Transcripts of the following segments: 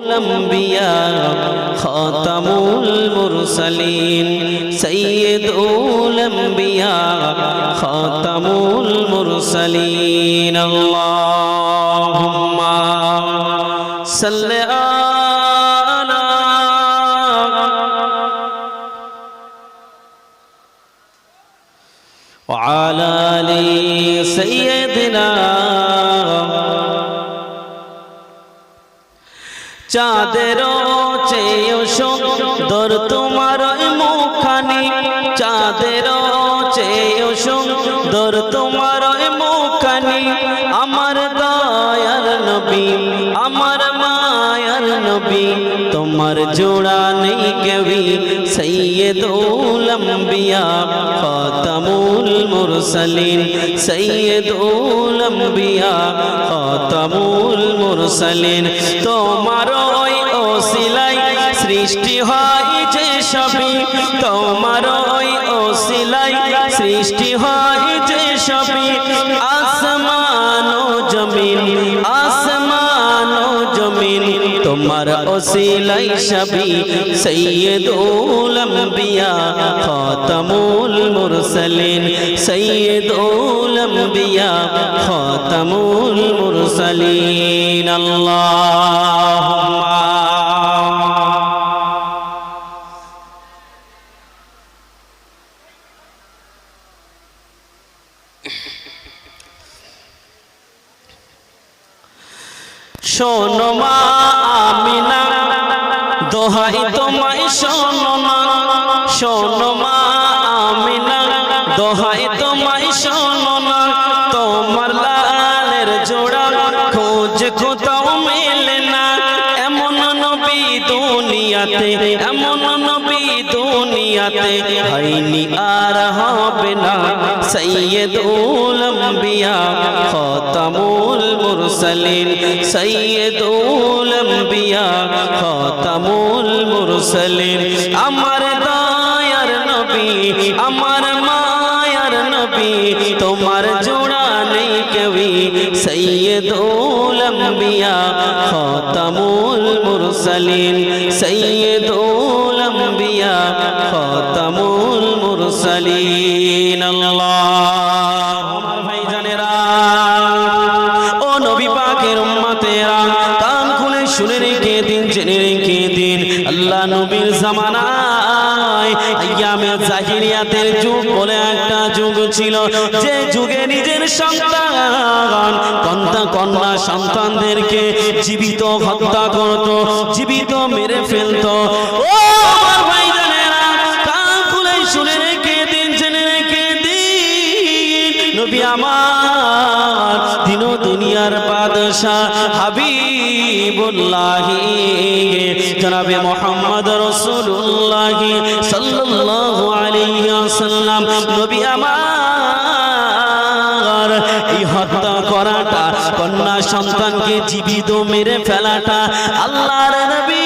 الأنبياء خاتم المرسلين سيد الأنبياء خاتم المرسلين. اللهم صل على চাঁদেরও চেয়েও সুন্দর তোমার মুখানি চাঁদেরও চেয়েও সুন্দর তোমার মুখানি আমার দয়ার নবী, আমার মায়ার নবী, তোমার জোড়া নেই কেবি সৈয়দুল আম্বিয়া, খাতামুল মুরসালিন। সৈয়দুল আম্বিয়া, খাতামুল তোমার সৃষ্টি হয় যে সবই, তোমার ওই ওসিলাই সৃষ্টি হয় যে সবই। আসমান ও জমিন, আসমান ও জমিন, তোমার ওসিলাই সবই। সৈয়দুল আম্বিয়া, খাতামুল মুরসালিন, সৈয়দুল আম্বিয়া, খাতামুল মুরসালিন আল্লাহুম্মা শোনো মা আমিনা, দোহাই তোমায় শোনো না তোমার লালের জোড়া খোঁজ কোথাও মেলে না। এমন নবী দুনিয়াতে, এমন নবী দুনিয়াতে হয়নি আর হবে না সৈয়দুল আম্বিয়া, খাতামুল মুরসালিন। সৈয়দুল আম্বিয়া, খাতামুল মুরসালিন। আমার আমার মায়ার নবী, তোমার জোড়া নেই কেউই সৈয়দুল আম্বিয়া, খাতামুল মুরসালিন। সৈয়দুল আম্বিয়া, খাতামুল মুরসালিন। আল্লাহ। ভাইজানেরা ও নবী পাকের উম্মতেরা, কান খুলে শুনে রেখে দিন, জেনে রেখে দিন। আল্লাহ নবীর আইয়ামে জাহিরিয়াতের যুগ বলে একটা যুগ ছিল। যে যুগে নিজের সন্তান, কন্যা কন্যা সন্তানদেরকে জীবিত হত্যা করত, জীবিত মেরে ফেলতো। দুনিয়ার হাবিবুল্লাহি। জনাবে মোহাম্মদ রসুল্লাহ সন্তানকে জীবিত মেরে ফেলাটা আল্লাহর নবী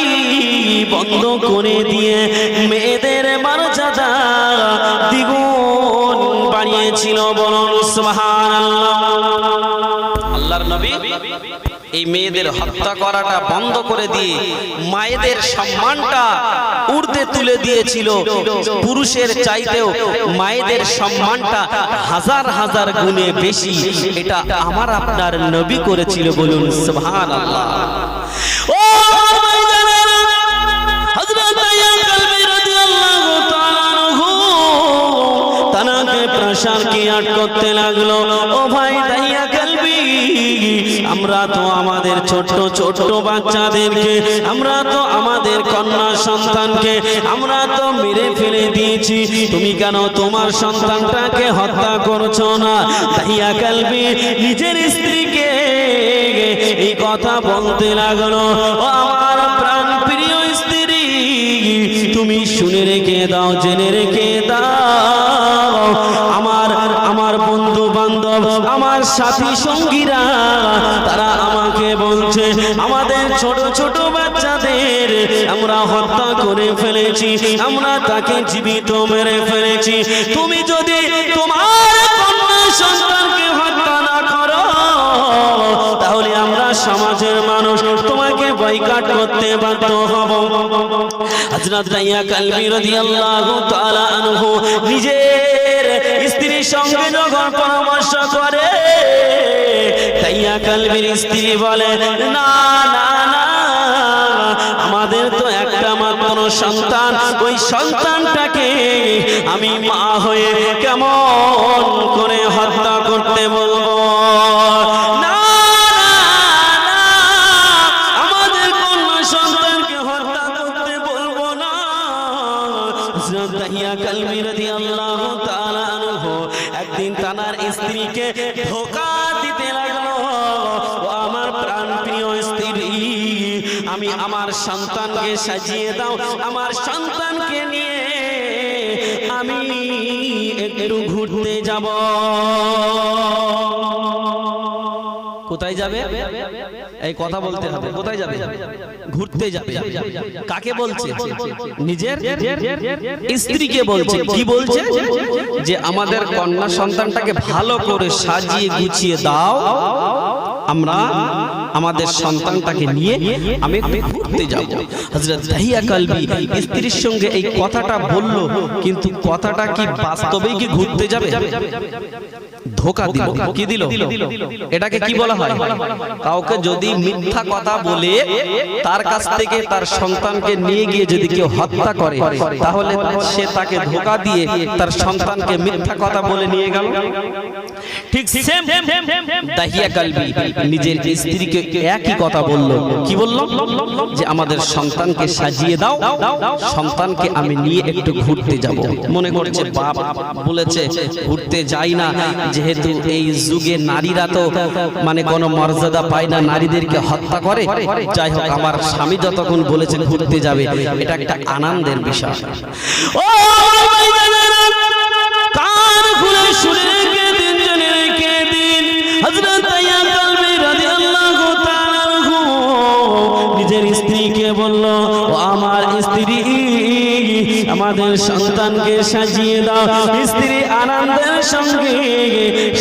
বন্ধ করে দিয়ে মেয়েদের মর্যাদা দ্বিগুণ বাড়িয়েছিল বলুন সুবহানাল্লাহ। আল্লাহর নবী এই মেয়েদের হত্যা করাটা বন্ধ করে দিয়ে মায়েদের সম্মানটা উর্ধে তুলে দিয়েছিল। পুরুষের চাইতেও মায়েদের সম্মানটা হাজার হাজার গুণে বেশি। এটা আমার আপনার নবী করেছিল বলুন ও আনহু তানাকে প্রাসার কি আট করতে লাগল। ও ভাই দাইয়া আমরা তো আমাদের ছোট্ট ছোট্ট বাচ্চাদেরকে, আমরা তো আমাদের কন্যা সন্তানকে, আমরা তো মেরে ফেলে দিয়েছি। তুমি কেন তোমার সন্তানটাকে হত্যা করছ না? দাইয়া কালবি নিজের স্ত্রীকে এই কথা বলতে লাগল। ও আমার প্রাণ প্রিয় স্ত্রী, তুমি শুনে রেখে দাও, জেনে রেখে দাও। আমার আমার বন্ধু বান্ধব আমার সাথী সঙ্গীরা করে ফেলেছি। আমরা তাকে জীবিত মেরে ফেলেছি। তুমি যদি তোমার কন্যা সন্তানকে হত্যা না করো, তাহলে আমরা সমাজের মানুষ তোমাকে বয়কাট করতে বাধ্য হব। হযরত রাইয়া কালবি রাদিয়াল্লাহু তাআলা আনহু নিজের স্ত্রীর সঙ্গে যখন পরামর্শ করে, তাইয়া কালবির স্ত্রী বলে, না না না আমাদের তো একটা মাত্র সন্তান। ওই সন্তানটাকে আমি মা হয়ে কেমন করে হত্যা করতে বলব? সন্তানকে সাজিয়ে দাও, আমার সন্তানকে নিয়ে আমি একটু ঘুরতে যাব। কোথায় যাবে? এই কথা বলতে হবে, কোথায় যাবে? ঘুরতে যাবে। কাকে বলছে? নিজের? স্ত্রীকে বলছে। কি বলছে? যে আমাদের কন্যা সন্তানটাকে ভালো করে সাজিয়ে গুছিয়ে দাও, আমরা আমাদের সন্তানটাকে নিয়ে আমি ঘুরতে যাব হযরত দাহিয়া কালবি স্ত্রীর সঙ্গে এই কথাটা বলল কিন্তু কথাটা কি বাস্তবেই কি ঘুরতে যাবে ধোকা দিল কি দিল এটাকে কি বলা হয় কাউকে যদি মিথ্যা কথা বলে তার কাছ থেকে তার সন্তানকে নিয়ে গিয়ে যদি কেউ হত্যা করে তাহলে সে তাকে ধোকা দিয়ে তার সন্তানকে মিথ্যা কথা বলে নিয়ে গেল ঠিক সেম দাহিয়া কালবি নিজের স্ত্রীকে একই কথা বলল? কি বলল? যে আমাদের সন্তানকে সাজিয়ে দাও, সন্তানকে আমি নিয়ে একটু ঘুরতে যাব। মনে করেছে বাপ বলেছে, ঘুরতে যাই না, যেহেতু এই যুগে নারীরা তো মানে কোনো মর্যাদা পায় না, নারীদেরকে হত্যা করে। যাই হোক, আমার স্বামী যতক্ষণ বলেছে ঘুরতে যাবে, এটা একটা আনন্দের বিষয়। ও কান খুলে শুনে রেখে দিন, জেনে রেখে দিন? হযরত নিজের স্ত্রীকে বলল, ও আমার স্ত্রী, আমাদের সন্তানকে সাজিয়ে দাও। স্ত্রী আনন্দের সঙ্গে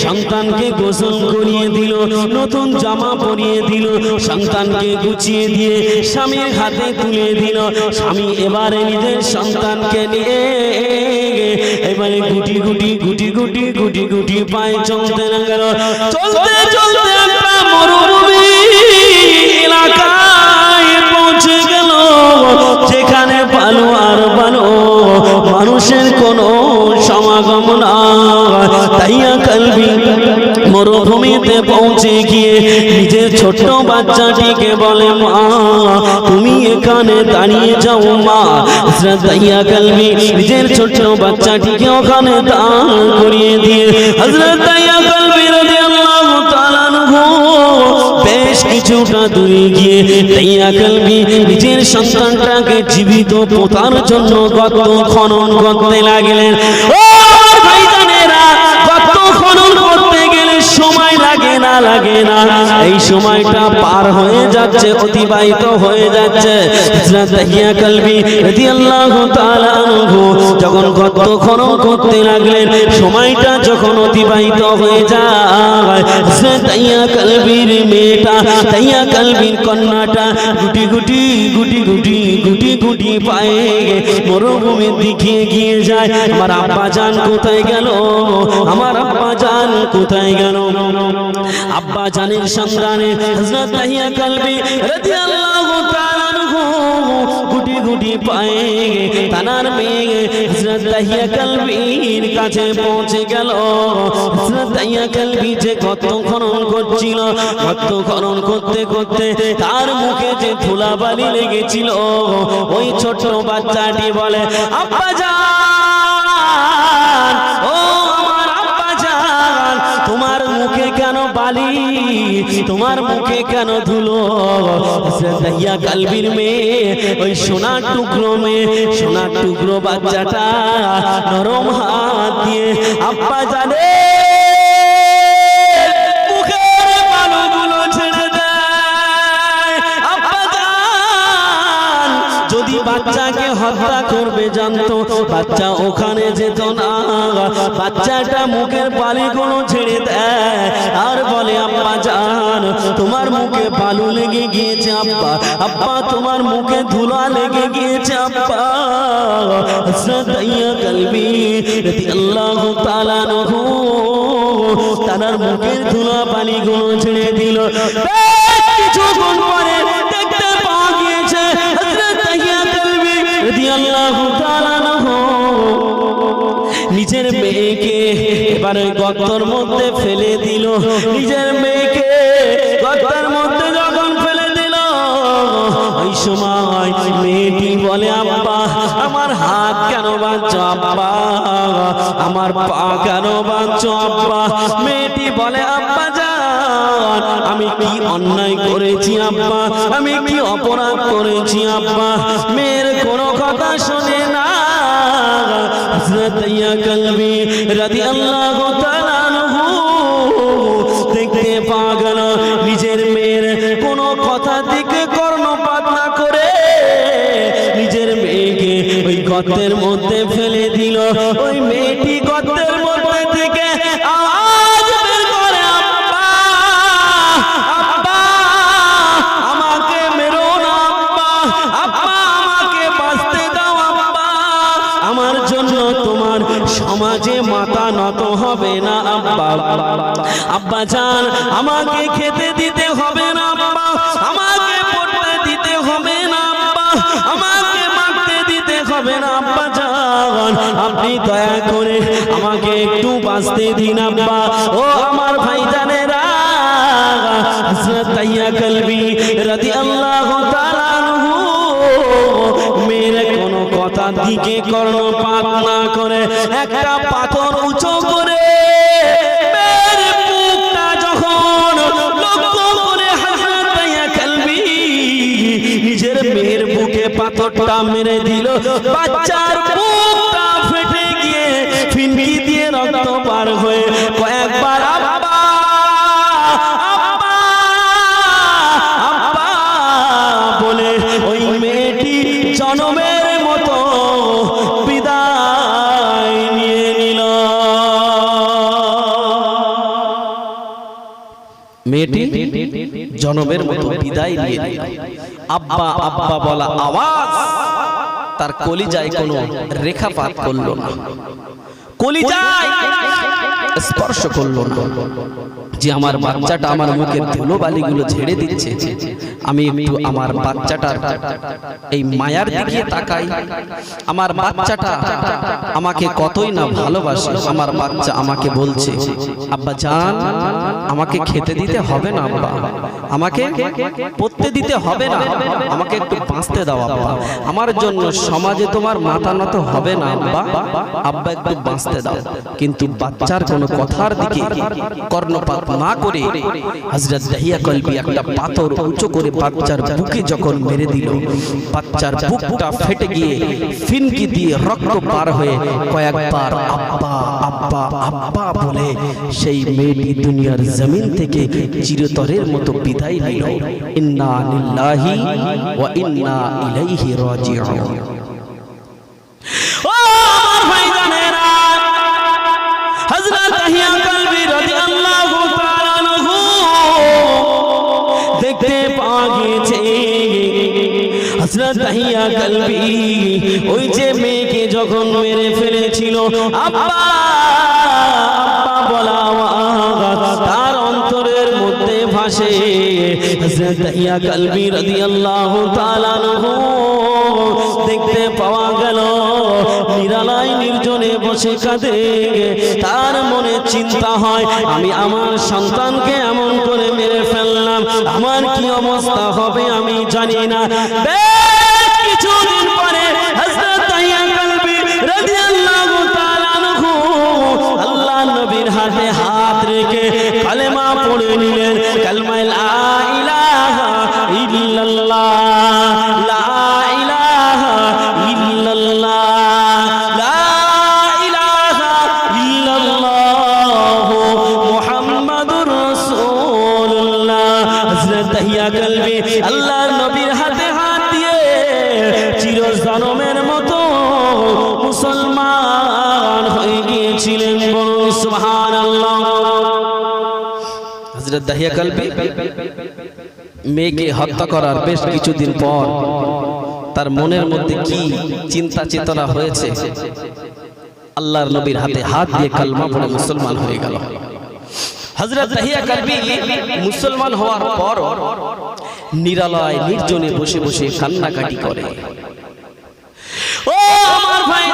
সন্তানকে গোসল করিয়ে দিল, নতুন জামা পরিয়ে দিল, সন্তানকে গুছিয়ে দিয়ে স্বামীর হাতে তুলে দিল। স্বামী এবারে নিজের সন্তানকে নিয়ে এবারে গুটি গুটি গুটি গুটি গুটি গুটি পায়ে চলতে লাগল। চলতে চলতে মরুভূমিতে পৌঁছে গিয়ে নিজের ছোট্ট বাচ্চাটিকে বলে, মা, তুমি এখানে দাঁড়িয়ে যাও, মা। হযরত কালবি নিজের ছোট্ট বাচ্চাটিকে ওখানে দাঁড় করিয়ে দিয়ে হযরত কালবি তাআলা আনহু বেশ কিছুটা দূরে গিয়ে তাইয়া কালবি নিজের সন্তানটাকে জীবিত পোতার জন্য গত খনন করতে লাগলেন। ও না লাগে না। এই সময়টা পার হয়ে যাচ্ছে, অতিবাহিত হয়ে যাচ্ছে। কালবি যখন গত খনন করতে লাগলেন, সময়টা যখন অতিবাহিত হয়ে যায় তাহিয়া কালবির মেয়েটা তাহিয়া কালবির কন্যাটা গুটি গুটি গুটি গুটি গুটি গুটি পায়ে মরুভূমির দিকে এগিয়ে যায়। আমার আব্বা জান কোথায় গেল? আমার আব্বা জান কোথায় গেল? আব্বা জানের সন্ধানে কাছে পৌঁছে গেল। যে করছিল করতে করতে তার মুখে যে ধুলাবালি লেগেছিল। ওই ছোট বাচ্চাটি বলে, আব্বা জান বালি, তোমার মুখে কেন ধুলো? দাইয়া কালবির মেয়ে, ওই সোনার টুকরো মেয়ে, সোনার টুকরো বাচ্চাটা নরম হাত দিয়ে আব্বা জানে হত্যা করবে, জানতো। বাচ্চা ওখানে যেত না। বাচ্চাটা মুখের বালিগুলো ছেড়ে দেয়। আর বলে, আব্বা জান, তোমার মুখে বালু লেগে গিয়েছে, আব্বা। আব্বা, তোমার মুখে ধুলা লেগে গিয়েছে, আব্বা। কলবি রাদিয়াল্লাহু তাআলা নহু মুখের ধুলা পানিগুলো ছেড়ে দিল। কিছুক্ষণ পরে নহু নিজের মেয়েকে এবার ওই গর্তর মধ্যে ফেলে দিল। নিজের মেয়েকে গর্তের মধ্যে যখন ফেলে দিল, ওই সময় মেয়েটি বলে, আব্বা, আমার হাত কেন বাঁচো আব্বা? আমার পা কেন বাঁচো আব্বা? মেয়েটি বলে, আব্বা আমি কি অন্যায় করেছি, আব্বা? আমি কি অপরাধ করেছি, আব্বা? মেয়ের কোনো কথা শোনে না। ইয়া কলবি তাআলা দেখতে পাওয়া গেল, নিজের মেয়ের কোনো কথা দিকে কর্ণপাত না করে নিজের মেয়েকে ওই গর্তের মধ্যে ফেলে দিল। ওই মেয়েটি আব্বা আমাকে খেতে দিতে হবে না আব্বা আমাকে পড়তে দিতে হবে না আব্বা আমাকে মারতে দিতে হবে না আব্বা জান আপনি দয়া করে আমাকে একটু বাঁচতে দিন, আব্বা। ও আমার ভাই জানেরা হযরত তাইয়া কলবি রাদিয়াল্লাহু তাআলা মেয়ের কোনো কথা দিকে কর্ণপাত না করে একটা পাথর মেরে দিল। বাচ্চার বুকটা ফেটে গিয়ে ফিনকি দিয়ে রক্ত পার হয়ে কয়েকবার জনমের মতো বিদায় নিয়ে আব্বা আব্বা বলা আওয়াজ। তার কলিজায় কোনো রেখাপাত করল না। কলিজায় স্পর্শ করল না। যে আমার বাচ্চাটা আমার মুখের ধুলো বালিগুলো ঝেড়ে দিচ্ছে, আমি একটু আমার বাচ্চাটার এই মায়ার দিকে তাকাই। আমার বাচ্চাটা আমাকে কতই না ভালোবাসে, আমার বাচ্চা আমাকে বলছে, আব্বা জান, আমাকে খেতে দিতে হবে না, আব্বা। আমাকে পড়তে দিতে হবে না, আমাকে একটু বাঁচতে দাও, আব্বা। আমার জন্য সমাজে তোমার মাথা নত হবে না, আব্বা। আব্বা, একটু বাঁচতে দাও। কিন্তু বাচ্চার কোনো কথার দিকে কর্ণপাত না করে হযরত দাহিয়া কলবি একটা পাথর উঁচু করে বাচ্চার বুকে যখন মেরে দিল, বাচ্চার বুকটা ফেটে গিয়ে ফিনকি দিয়ে রক্ত পার হয়ে কয়েকবার আব্বা আব্বা আব্বা বলে সেই মেয়েটি দুনিয়ার জমিন থেকে চিরতরের মতো বিদায় নিল। ইন্না লিল্লাহি ওয়া ইন্না ইলাইহি রাজিউন। ও আহিয়া ওই যে মেয়েকে যখন মেরে ফেলেছিল তার অন্তরের মধ্যে ভাসে। আনহু দেখতে পাওয়া গেল, নিরালায় নির্জনে বসে কাঁদে। তার মনে চিন্তা হয়, আমি আমার সন্তানকে এমন করে মেরে ফেললাম, আমার কি অবস্থা হবে আমি জানি না। ইল্লাল্লাহ লা ইলাহা ইল্লাল্লাহ। লা ইলাহা ইল্লাল্লাহ মুহাম্মাদুর রাসূলুল্লাহ। হযরত তাহিয়া কলবি আল্লাহর নবীর হাতে দিয়ে জনমের মতো মুসলমান হয়ে গিয়েছিলেন বলুন সুবহানাল্লাহ। হযরত দাহিয়া কালবি মেয়েকে হত্যা করার বেশ কিছুদিন পর তার মনের মধ্যে কি চিন্তা চেতনা হয়েছে আল্লাহর নবীর হাতে হাত দিয়ে কালমা পড়ে মুসলমান হয়ে গেল। কালবি মুসলমান হওয়ার পর নিরালয় নির্জনে বসে বসে কান্নাকাটি করে। ও আমার ভাই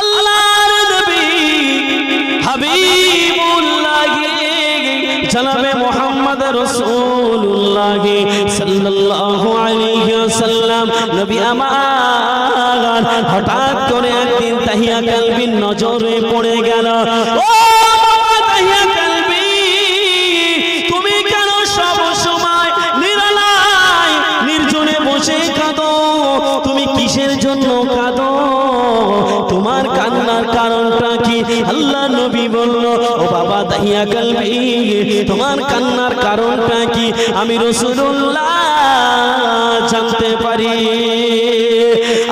আল্লাহর নবী হাবিবুল্লাহ জনাবে রাসূলুল্লাহ সাল্লাল্লাহু আলাইহি ওয়াসাল্লাম। নবী আমার হঠাৎ করে একদিন তাহিয়া কালবিন নজরে পড়ে গেল। কারণটা কি? আমি রসুল্লাহ জানতে পারি।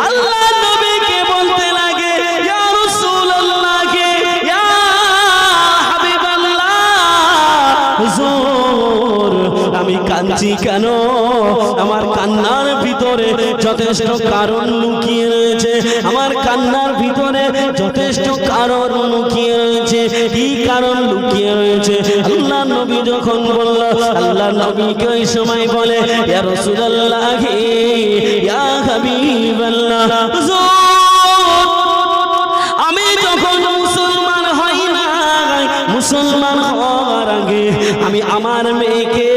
আল্লাহ লাগে আমি কাঞ্চি কেন? যথেষ্ট কারণ লুকিয়ে রয়েছে। আমার কান্নার ভিতরে যথেষ্ট কারণ লুকিয়ে রয়েছে। কি কারণ লুকিয়ে রয়েছে? আল্লাহ নবী যখন বলল, আল্লাহ নবীকে ওই সময় বলে, ইয়া রাসূলুল্লাহ, ইয়া হাবিবাল্লাহ। আমি যখন মুসলমান হই না মুসলমান হওয়ার আগে আমি আমার মেয়েকে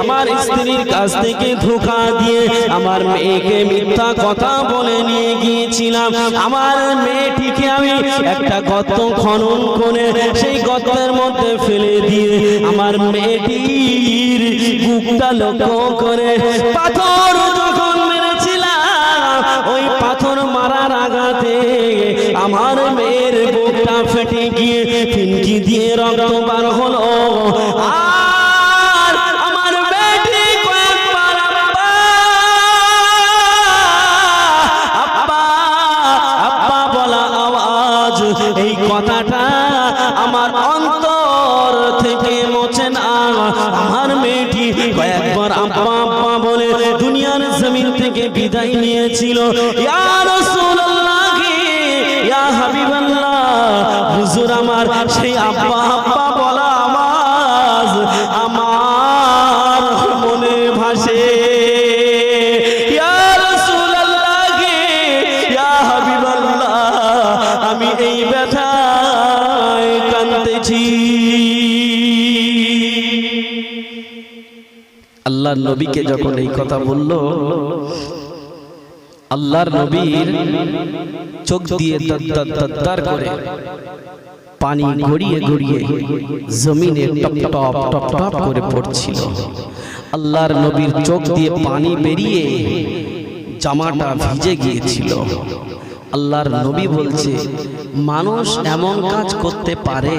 আমার স্ত্রীর কাছ থেকে ধোকা দিয়ে আমার মেয়েকে মিথ্যা কথা বলে নিয়ে গিয়েছিলাম। আমার মেয়েটিকে আমি একটা গর্ত খনন করে সেই গর্তের মধ্যে ফেলে দিয়ে আমার মেয়েটির বুকটা লক্ষ্য করে পাথর যখন মেরেছিলাম, ওই পাথর মারার আঘাতে আমার মেয়ের বুকটা ফেটে গিয়ে ফিনকি দিয়ে রক্ত বার হলো। আমার সেই আব্বা আব্বা বলা আওয়াজ ইয়া রাসূলুল্লাহ আমি এই ব্যথায় কাঁদতেছি। আল্লাহর নবীকে যখন এই কথা বলল আল্লাহর নবীর চোখ দিয়ে তত্তর করে। পানি গড়িয়ে গড়িয়ে জমিনে টপ টপ টপ টপ করে পড়ছিল। আল্লাহর নবীর চোখ দিয়ে পানি বেরিয়ে জামাটা ভিজে গিয়েছিল। আল্লাহর নবী বলছে, মানুষ এমন কাজ করতে পারে।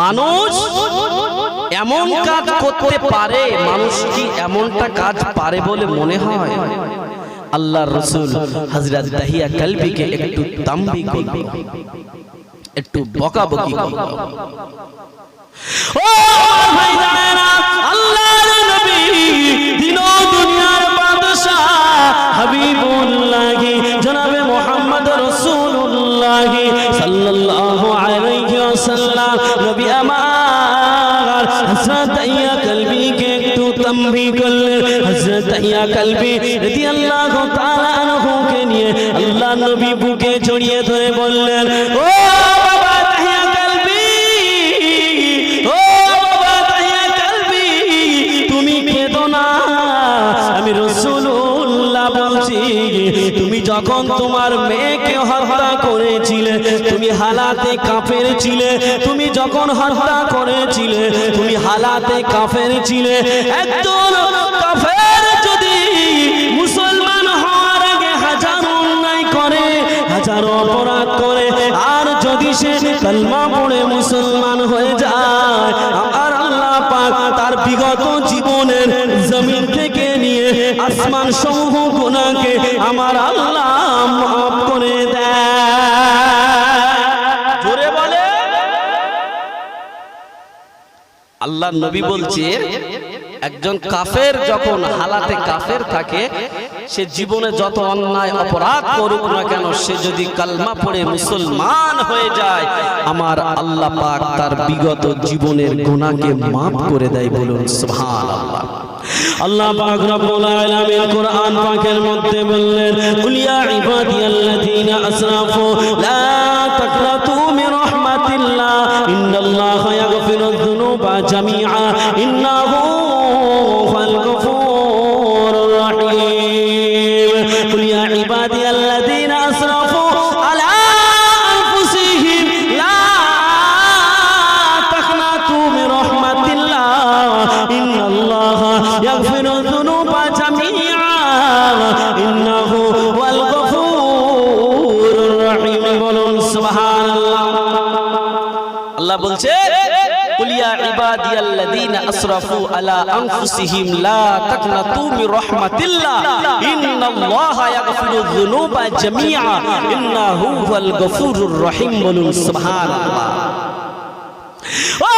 মানুষ এমন কাজ করতে পারে, মানুষ কি এমনটা কাজ পারে বলে মনে হয়? আল্লাহ রসুল হজরত দাহিয়া কালবিকে একটু তাম্বি করল একটু বকাবকি করল আমার হযরত কলবিকে একটু তাম্বি করলেন ইয়া কলবি রাদিয়াল্লাহু তাআলা আনহুকে নিয়ে আল্লাহ নবী বুকে জড়িয়ে ধরে বললেন, ও বাবা তাহিয়া কলবি, ও বাবা তাহিয়া কালবি, তুমি কেঁদো না। আমি রসুল্লাহ বলছি, তুমি যখন তোমার মেয়েকে হত্যা করেছিলে, তুমি হালাতে কাফের ছিলে, তুমি যখন হত্যা করেছিলে, তুমি হালাতে কাফের ছিলে একজন যদি সে কলমা পড়ে মুসলমান হয়ে যায়। আর আল্লাহ পাক তার বিগত জীবনের জমিন থেকে নিয়ে আসমান সমূহ গুনাহকে আমার আল্লাহ মাফ করে দেয় বলে আল্লাহ নবী বলছে, একজন কাফের যখন হালাতে কাফের থাকে সে জীবনে যত অন্যায় অপরাধ করুক না কেন, সে যদি কালমা পড়ে মুসলমান হয়ে যায়, আমার আল্লাহ পাক তার বিগত জীবনের গুনাহকে মাফ করে দেয় বলুন সুবহানাল্লাহ। আল্লাহ পাক রব্বুল আলামিন কোরআন পাকের মধ্যে বললেন, কুল ইয়া ইবাদিয়াল্লাযীনা আসরাফু, লা তাকনাতু মির রাহমাতিল্লাহ, ইন্নাল্লাহা ইয়াগফিরুয যুনুবা জামিআ। আল্লাহ বলছে, কুলিয়া ইবাদিয়াল্লাযীনা আসরাফু আলা আনফুসিহিম লা তাকনাতু মির রাহমাতিল্লাহ। ইন্নাল্লাহা ইয়াগফিরুয যুনুবা জামিআ। ইন্নাহু হুয়াল গফুরুর রহিম বলুন, সুবহানাল্লাহ। ও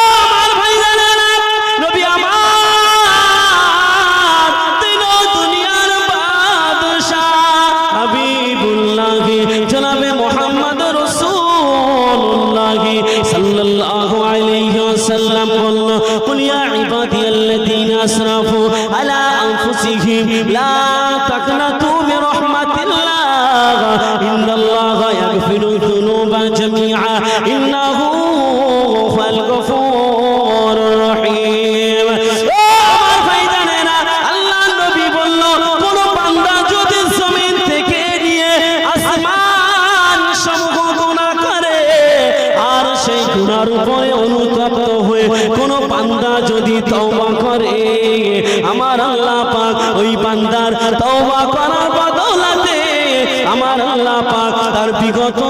বিগত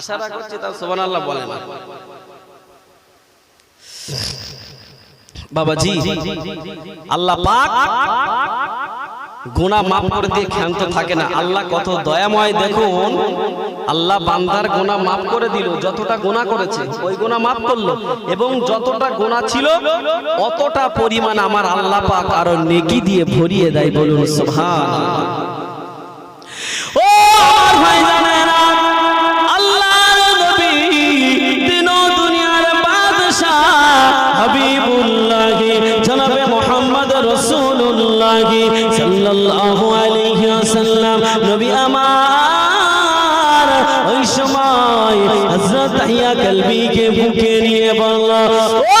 হাত ইশারা করছে তাও সুবহানাল্লাহ বলে না। বাবাজি, আল্লাহ পাক গুনাহ মাফ করে দিয়ে ক্ষান্ত থাকে না। আল্লাহ কত দয়াময়, দেখুন। আল্লাহ বান্দার গুনাহ মাফ করে দিল, যতটা গুনাহ করেছে, ওই গুনাহ মাফ করল। এবং যতটা গুনাহ ছিল, অতটা পরিমাণ আমার আল্লাহ পাক আরও নেকি দিয়ে ভরিয়ে দেয় বলুন সুবহানাল্লাহ। ও আমার ভাইজানেরা রাসূলুল্লাহ সাল্লাল্লাহু আলাইহি ওয়াসাল্লাম। নবী আমার ওই সময় হযরত তাহিয়া কলবিকে বুকে নিয়ে বলল, ও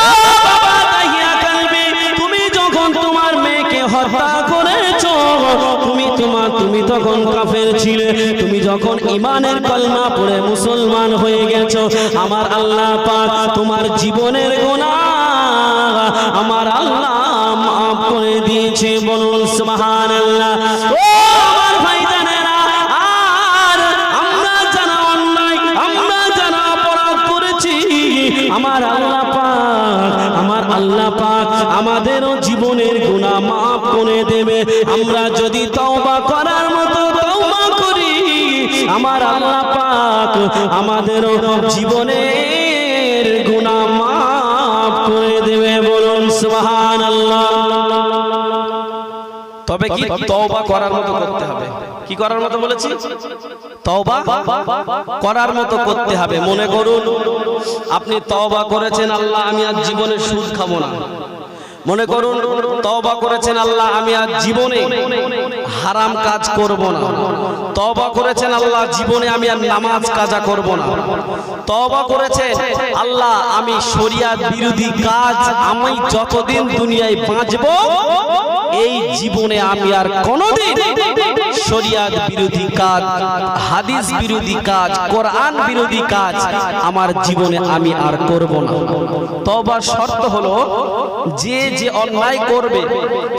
বাবা তাহিয়া কলবি, তুমি যখন তোমার মেয়েকে হত্যা করেছ, তুমি তোমার, তুমি তখন কাফের ছিলে, তুমি যখন ইমানের কলমা পড়ে মুসলমান হয়ে গেছো, আমার আল্লাহ পাক তোমার জীবনের গুনাহ, আমার আল্লাহ দিয়েছে বলুন, সুবহানাল্লাহ। ও, আমার ভাইজানেরা আর আমরা যারা অন্যায়, আমরা যারা অপরাধ করেছি, আমার আল্লাহ পাক, আমার আল্লাহ পাক আমাদেরও জীবনের গুনাহ মাফ করে দেবে। আমরা যদি তওবা করার মতো তওবা করি, আমার আল্লাহ পাক আমাদেরও জীবনের তবে কি তওবা করার মতো করতে হবে? কি করার মতো বলেছি? তওবা করার মতো করতে হবে। মনে করুন আপনি তওবা করেছেন আল্লাহ আমি আর জীবনে সুদ খাব না। মনে করুন তওবা করেছেন আল্লাহ আমি আর জীবনে হারাম কাজ করব না। তবা করেছেন আল্লাহ জীবনে আমি আর নামাজ কাজা করব না। তবা করেছেন আল্লাহ আমি শরিয়াত বিরোধী কাজ আমি যতদিন দুনিয়ায় বাঁচব এই জীবনে আমি আর কোনোদিন শরিয়াত বিরোধী কাজ হাদিস বিরোধী কাজ কোরআন বিরোধী কাজ আমার জীবনে আমি আর করব না। তবার শর্ত হলো যে যে অন্যায় করবে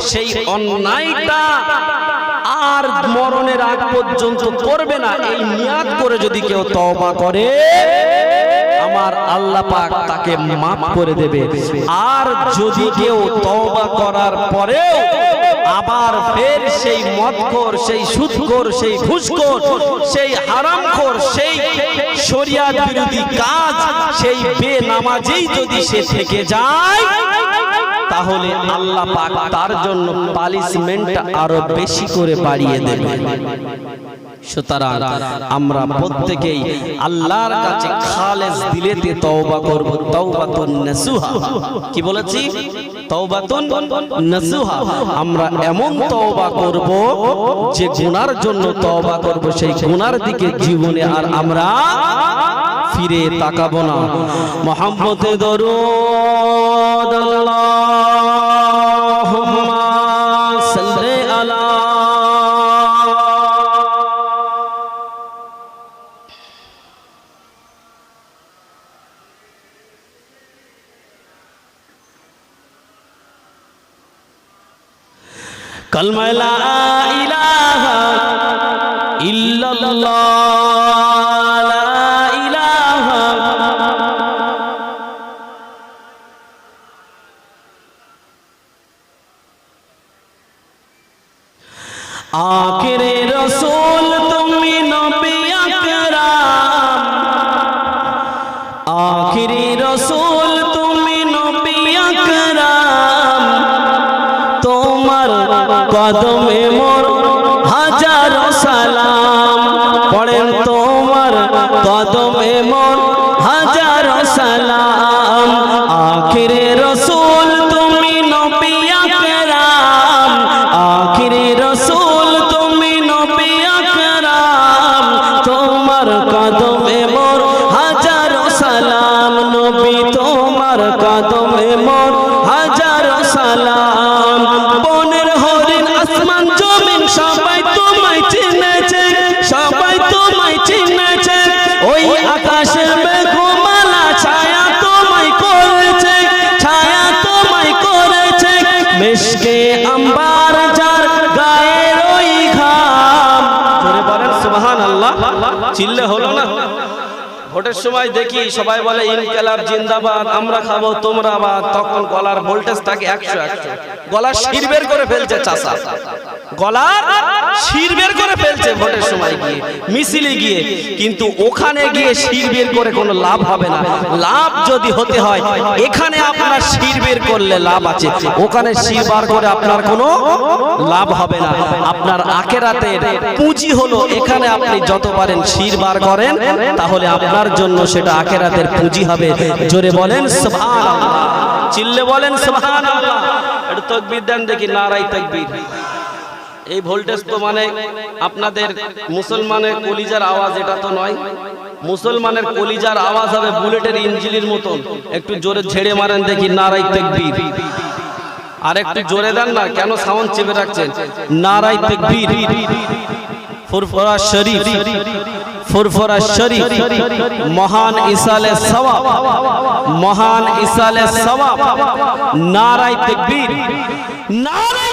সেই অন্যায়টা আর মরণের আগ পর্যন্ত করবে না। এই নিয়াত করে যদি কেউ তওবা করে আমার আল্লাহ পাক তাকে মাফ করে দেবে। আর যদি কেউ তওবা করার পরেও আবার ফের সেই মদখোর, সেই সুদখোর, সেই ঘুষখোর, সেই হারামখোর, সেই শরিয়াত বিরোধী কাজ, সেই বেনামাজেই যদি সে থেকে যায়, তাহলে আল্লাহ পাক তার জন্য পালিশমেন্টটা আরও বেশি করে বাড়িয়ে দেবে। সুতরাং আমরা প্রত্যেকেই আল্লাহর কাছে খালেস দিলেতে তওবা করব, তওবাতুন নাসুহা। কি বলেছি? তওবাতুন নাসুহা। আমরা এমন তওবা করব যে গুনার জন্য তওবা করব, সেই গুনার দিকে জীবনে আর আমরা ফিরে তাকাবো না। মোহাম্মতে দরুদ আল্লাহুম্মা কলমা লা ইলাহা ইল্লাল্লাহ। কদমে মোর হাজার সালাম। পড়েন তোমার কদমে মোর। ভোটের সময় দেখি সবাই বলে, ইনকালাব জিন্দাবাদ, আমরা খাব, তোমরা বাদ তখন গলার ভোল্টেজ থাকে একশো একশো। গলার শির বের করে ফেলছে চাষা গলার শির বের করে ফেলছে ভোটের সময় গিয়ে, মিছিলে গিয়ে। কিন্তু ওখানে গিয়ে শির বের করে কোনো লাভ হবে না। লাভ যদি হতে হয়, এখানে আপনার শির বের করলে লাভ আছে। ওখানে শির বার করে আপনার কোনো লাভ হবে না। আপনার আখেরাতের পুঁজি হলো, এখানে আপনি যত পারেন শির বার করেন, তাহলে আপনার জন্য সেটা আখেরাতের পুঁজি হবে। জোরে বলেন, সুবহানাল্লাহ। চিল্লে বলেন, সুবহানাল্লাহ। একটু তাকবীর দেন দেখি নারাই তাকবীর। এই ভোল্টেজ তো মানে আপনাদের মুসলমানের কলিজার আওয়াজ, এটা তো নয়। মুসলমানের কলিজার আওয়াজ হবে বুলেটের ইঞ্জিনের মতন। একটু জোরে ঝেড়ে মারেন দেখি নারাই তাকবীর। আর একটু জোরে দেন না, কেন সাউন্ড চেপে রাখছেন? নারাই তাকবীর। ফুরফুরা ফুরফুরা মহান ইসালে সওয়াব, মহান ইসালে সওয়াব। নারাই তাকবীর। নারাই